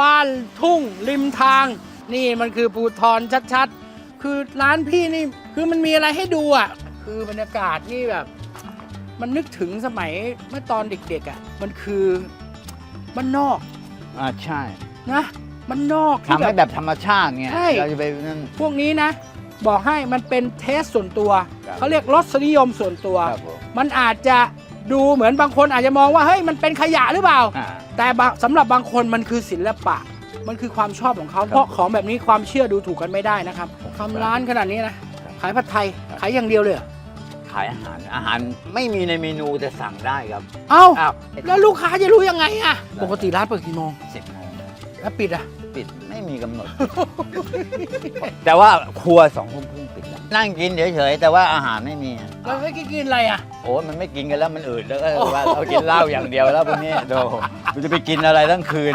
บ้านทุ่งริมทาง นี่มันคือภูทรชัดๆ คือร้านพี่นี่คือมันมีอะไรให้ดูอะ คือบรรยากาศนี่แบบ มันนึกถึงสมัยเมื่อตอนเด็กๆอะ มันคือบ้านนอกอ่าใช่นะบ้านนอกที่ทำให้แบแบบบธรรมชาติไงใช่ เราจะไปนั่น พวกนี้นะ บอกให้มันเป็นเทสส่วนตัว ครับ เขาเรียกรสนิยมส่วนตัว ครับผมมันอาจจะ ดูเหมือนบางคนอาจจะมองว่าเฮ้ยมันเป็นขยะหรือเปล่า อ่า แต่บางสำหรับบางคนมันคือศิลปะ มันคือความชอบของเขาเพราะของแบบนี้ความเชื่อดูถูกกันไม่ได้นะครับทำร้านขนาดนี้นะ ขายผัดไทย ขายอย่างเดียวเลยเหรอขายอาหารอาหารไม่มีในเมนูแต่สั่งได้ครับเอ้า อ้าวแล้วลูกค้าจะรู้ยังไงอะปกติร้านเปิดกี่โมง สิบโมง แล้วปิดอะปิดไม่มีกำหนด แต่ว่าครัวสองทุ่มครึ่งปิดแล้วนั่งกินเฉยๆ แต่ว่าอาหารไม่มีแล้วให้กินอะไรอะโอ้ยมันไม่กินกันแล้วมันอืดแล้วก็ว่าเรากินเหล้าอย่างเดียวแล้วพวกนี้โดมันจะไปกินอะไรทั้งคืน